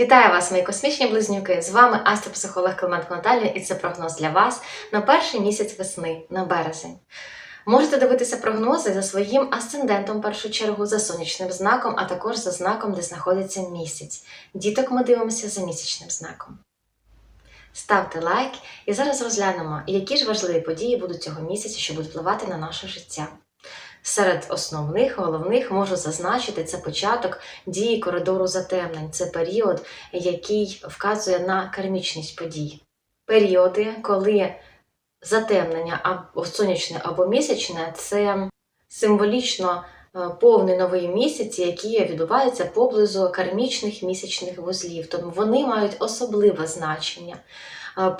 Вітаю вас, мої космічні близнюки! З вами астропсихолог Клименко Наталія, і це прогноз для вас на перший місяць весни на березень. Можете дивитися прогнози за своїм асцендентом, в першу чергу, за сонячним знаком, а також за знаком, де знаходиться місяць. Діток ми дивимося за місячним знаком. Ставте лайк і зараз розглянемо, які ж важливі події будуть цього місяця, що будуть впливати на наше життя. Серед основних, головних можу зазначити це початок дії коридору затемнень. Це період, який вказує на кармічність подій. Періоди, коли затемнення або сонячне або місячне це символічно е, повний новий місяць, які відбуваються поблизу кармічних місячних вузлів. Тому вони мають особливе значення.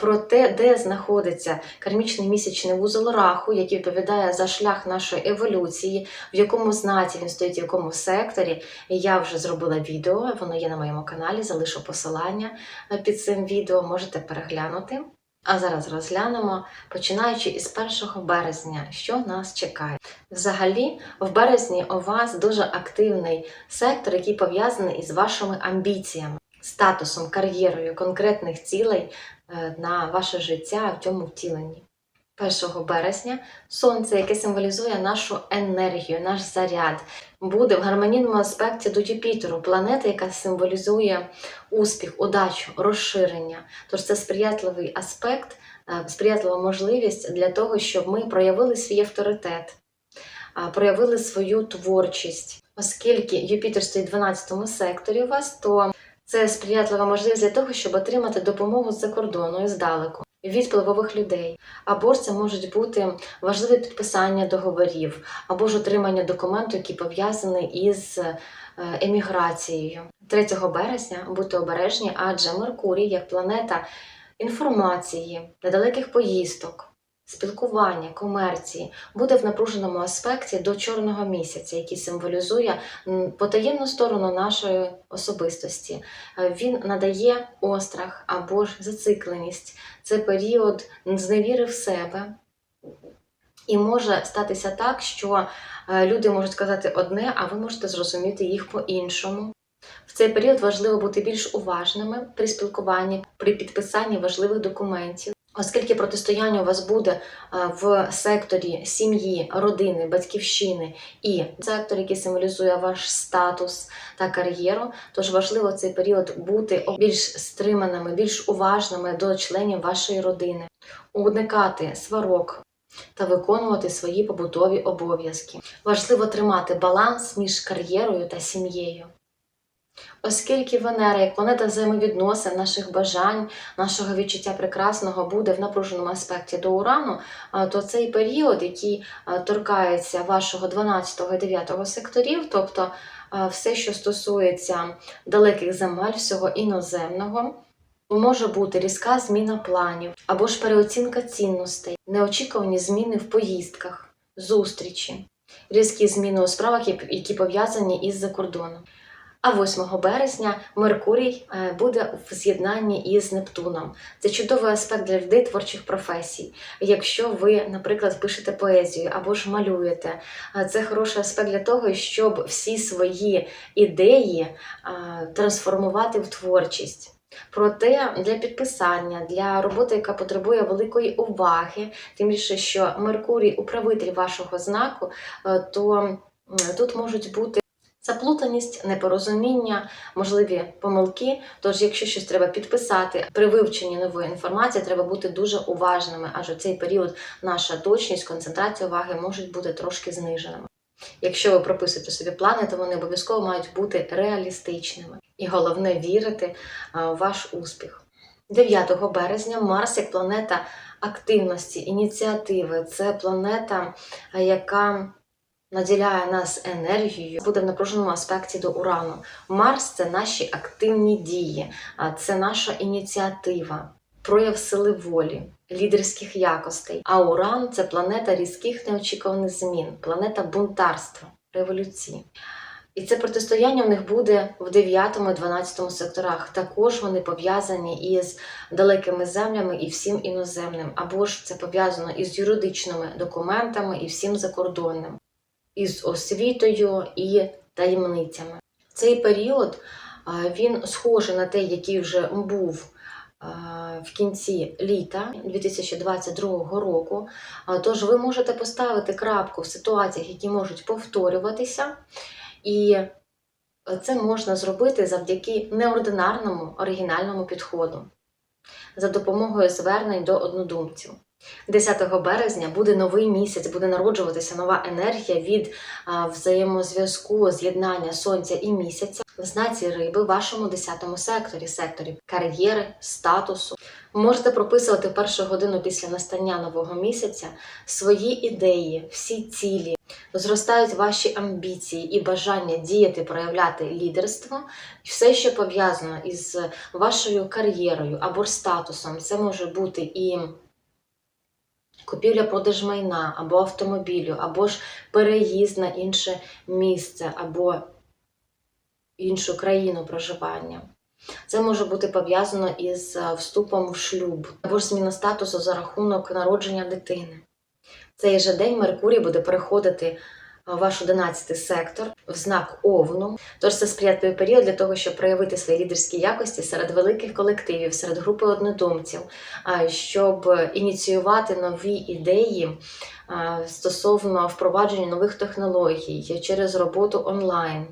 Про те, де знаходиться кармічний місячний вузол раху, який відповідає за шлях нашої еволюції, в якому знаці він стоїть, в якому секторі. Я вже зробила відео, воно є на моєму каналі, залишу посилання е, під цим відео, можете переглянути. А зараз розглянемо, починаючи із 1 березня, що нас чекає. Взагалі, в березні у вас дуже активний сектор, який пов'язаний із вашими амбіціями, статусом, кар'єрою конкретних цілей на ваше життя в цьому втіленні. 1 березня сонце, яке символізує нашу енергію, наш заряд, буде в гармонійному аспекті до Юпітеру, планети, яка символізує успіх, удачу, розширення. Тож це сприятливий аспект, е, сприятлива можливість для того, щоб ми проявили свій авторитет, проявили свою творчість. Оскільки Юпітер стоїть в 12 секторі у вас, то це сприятлива можливість для того, щоб отримати допомогу з-за кордону і здалеку. Від впливових людей, або це можуть бути важливе підписання договорів, або ж отримання документу, який пов'язаний із е, еміграцією. 3 березня будьте обережні, адже Меркурій, як планета інформації, недалеких поїздок, спілкування, комерції, буде в напруженому аспекті до чорного місяця, який символізує потаємну сторону нашої особистості. Е, Він надає острах або ж зацикленість. Це період зневіри в себе. І може статися так, що е, люди можуть сказати одне, а ви можете зрозуміти їх по-іншому. В цей період важливо бути більш уважними при спілкуванні, при підписанні важливих документів. Оскільки протистояння у вас буде е, в секторі сім'ї, родини, батьківщини і сектор, який символізує ваш статус та кар'єру, тож важливо цей період бути більш стриманими, більш уважними до членів вашої родини, уникати сварок та виконувати свої побутові обов'язки. Важливо тримати баланс між кар'єрою та сім'єю. Оскільки Венера, як планета взаємовідносин, наших бажань, нашого відчуття прекрасного буде в напруженому аспекті до Урану, то цей період, який торкається вашого 12 і 9 секторів, тобто все, що стосується далеких земель, всього іноземного, може бути різка зміна планів або ж переоцінка цінностей, неочікувані зміни в поїздках, зустрічі, різкі зміни у справах, які пов'язані із закордоном. А 8 березня Меркурій е, буде в з'єднанні із Нептуном. Це чудовий аспект для людей творчих професій. Якщо ви, наприклад, пишете поезію або ж малюєте, е, це хороший аспект для того, щоб всі свої ідеї е, трансформувати в творчість. Проте для підписання, для роботи, яка потребує великої уваги, тим більше, що Меркурій управитель вашого знаку, то тут можуть бути Заплутаність, непорозуміння, можливі помилки. Тож, якщо щось треба підписати при вивченні нової інформації, треба бути дуже уважними, адже в цей період наша точність, концентрація уваги можуть бути трошки зниженими. Якщо ви прописуєте собі плани, то вони обов'язково мають бути реалістичними. І головне вірити у ваш успіх. 9 березня Марс як планета активності, ініціативи. Це планета, яка наділяє нас енергією, буде в напруженому аспекті до урану. Марс це наші активні дії, це наша ініціатива, прояв сили волі, лідерських якостей. А Уран це планета різких неочікуваних змін, планета бунтарства, революції. І це протистояння в них буде в 9 і 12 секторах. Також вони пов'язані із далекими землями і всім іноземним, або ж це пов'язано із юридичними документами і всім закордонним із освітою і таємницями. Цей період Він схожий на той, який вже був в кінці літа 2022 року. Тож ви можете поставити крапку в ситуаціях, які можуть повторюватися, і це можна зробити завдяки неординарному оригінальному підходу за допомогою звернень до однодумців. 10 березня буде новий місяць, буде народжуватися нова енергія від взаємозв'язку, з'єднання сонця і місяця в знаці риби в вашому 10 секторі, секторі кар'єри, статусу. Можете прописувати першу годину після настання нового місяця свої ідеї, всі цілі. Зростають ваші амбіції і бажання діяти, проявляти лідерство, все, що пов'язано із вашою кар'єрою або статусом. Це може бути і купівля-продаж майна або автомобілю, або ж переїзд на інше місце, або іншу країну проживання. Це може бути пов'язано із е, вступом в шлюб, або ж зміна статусу за рахунок народження дитини. В цей же день Меркурій буде переходити ваш 11 сектор в знак Овну. Тож це сприятливий період для того, щоб проявити свої лідерські якості серед великих колективів, серед групи однодумців, щоб ініціювати нові ідеї стосовно впровадження нових технологій через роботу онлайн.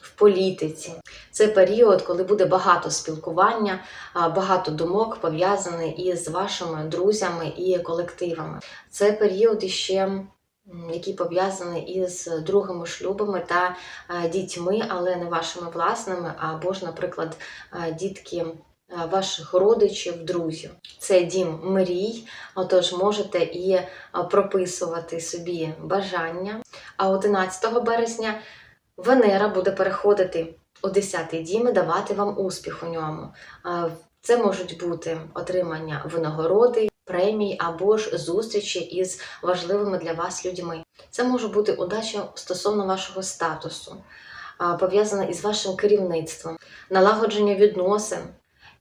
В політиці це період, коли буде багато спілкування, багато думок пов'язаних із вашими друзями і колективами. Це період іще, який пов'язаний із другими шлюбами та дітьми, але не вашими власними, або ж, наприклад, дітки ваших родичів, друзів. Це дім мрій, отож можете і прописувати собі бажання. А 11 березня Венера буде переходити у 10-й дім і давати вам успіх у ньому. Це можуть бути отримання винагороди, премій або ж зустрічі із важливими для вас людьми. Це може бути удача стосовно вашого статусу, пов'язана із вашим керівництвом, налагодження відносин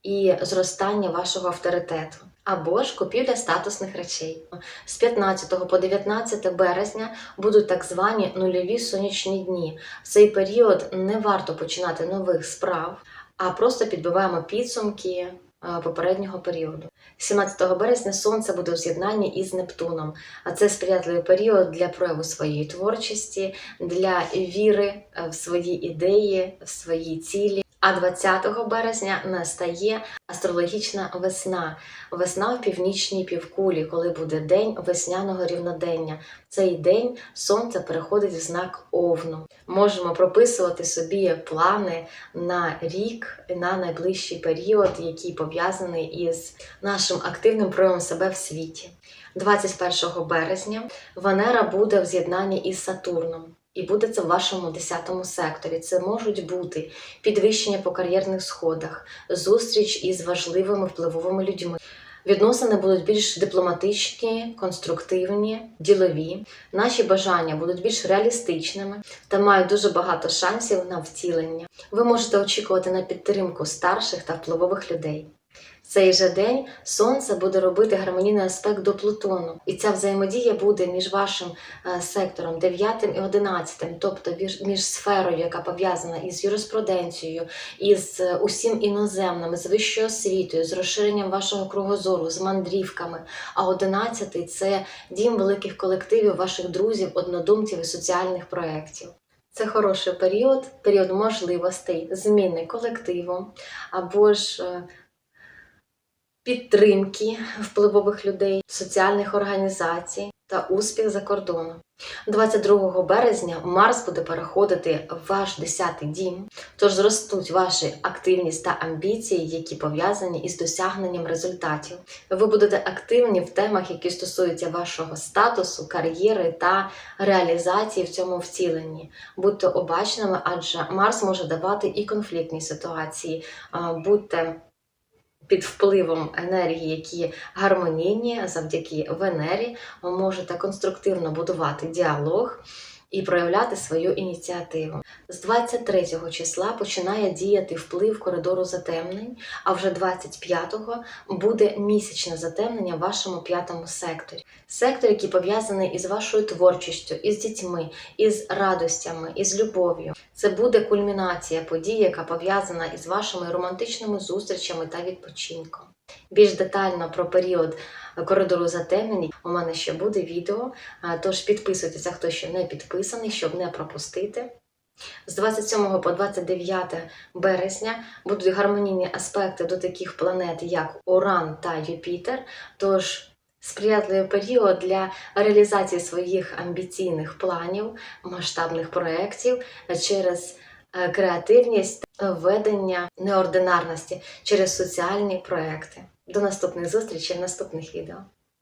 і зростання вашого авторитету. Або ж купівля статусних речей. З 15 по 19 березня будуть так звані нульові сонячні дні. В цей період не варто починати нових справ, а просто підбиваємо підсумки попереднього періоду. 17 березня сонце буде у з'єднанні із Нептуном, а це сприятливий період для прояву своєї творчості, для віри е, в свої ідеї, в свої цілі. А 20 березня настає астрологічна весна, весна в північній півкулі, коли буде день весняного рівнодення. В цей день сонце переходить в знак Овну. Можемо прописувати собі плани на рік, на найближчий період, який пов'язаний із нашим активним проявом себе в світі. 21 березня Венера буде в з'єднанні із Сатурном. І буде це в вашому 10 секторі. Це можуть бути підвищення по кар'єрних сходах, зустріч із важливими впливовими людьми. Відносини будуть більш дипломатичні, конструктивні, ділові. Наші бажання будуть більш реалістичними та мають дуже багато шансів на втілення. Ви можете очікувати на підтримку старших та впливових людей. Цей же день сонце буде робити гармонійний аспект до Плутону, і ця взаємодія буде між вашим е, сектором 9 і 11, тобто між- між сферою, яка пов'язана із юриспруденцією, із е, усім іноземним, з вищою освітою, з розширенням вашого кругозору, з мандрівками. А 11 – це дім великих колективів, ваших друзів, однодумців і соціальних проєктів. Це хороший період, період можливостей, зміни колективу або ж е, підтримки впливових людей, соціальних організацій та успіх за кордоном. 22 березня Марс буде переходити в ваш 10-й дім, тож зростуть ваші активність та амбіції, які пов'язані із досягненням результатів. Ви будете активні в темах, які стосуються вашого статусу, кар'єри та реалізації в цьому втіленні. Будьте обачними, адже Марс може давати і конфліктні ситуації. Будьте під впливом енергії, які гармонійні завдяки Венері, ви можете конструктивно будувати діалог і проявляти свою ініціативу. З 23 числа починає діяти вплив коридору затемнень, а вже 25-го буде місячне затемнення в вашому п'ятому секторі. Сектор, який пов'язаний із вашою творчістю, із дітьми, із радостями, із любов'ю. Це буде кульмінація подій, яка пов'язана із вашими романтичними зустрічами та відпочинком. Більш детально про період коридору затемнень у мене ще буде відео, тож підписуйтеся, хто ще не підписаний, щоб не пропустити. З 27 по 29 березня будуть гармонійні аспекти до таких планет, як Уран та Юпітер. Тож сприятливий період для реалізації своїх амбіційних планів, масштабних проєктів через е, креативність, введення неординарності через соціальні проекти. До наступних зустрічей в наступних відео.